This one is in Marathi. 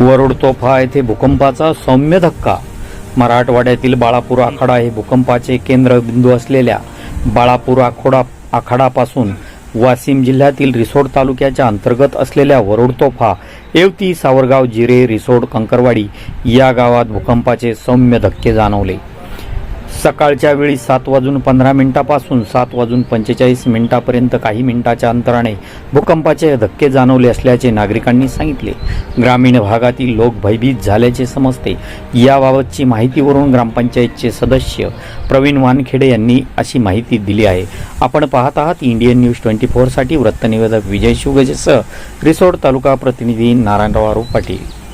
वरुड तोफा येथे भूकंपाचा सौम्य धक्का. मराठवाड्यातील बाळापूर आखाडा हे भूकंपाचे केंद्रबिंदू असलेल्या बाळापूर आखोडा आखाडापासून वाशिम जिल्ह्यातील रिसोड तालुक्याच्या अंतर्गत असलेल्या वरुड तोफा येवती सावरगाव जिरे रिसोड कंकरवाडी या गावात भूकंपाचे सौम्य धक्के जाणवले. सकाळच्या वेळी सात वाजून पंधरा मिनिटापासून सात वाजून पंचेचाळीस मिनिटापर्यंत काही मिनिटाच्या अंतराने भूकंपाचे धक्के जाणवले असल्याचे नागरिकांनी सांगितले. ग्रामीण भागातील लोक भयभीत झाल्याचे समजते. याबाबतची माहितीवरून ग्रामपंचायतचे सदस्य प्रवीण वानखेडे यांनी अशी माहिती दिली आहे. आपण पाहत आहात इंडियन न्यूज ट्वेंटी फोरसाठी वृत्तनिवेदक विजय शिवगजेसह रिसोड तालुका प्रतिनिधी नारायणराव पाटील.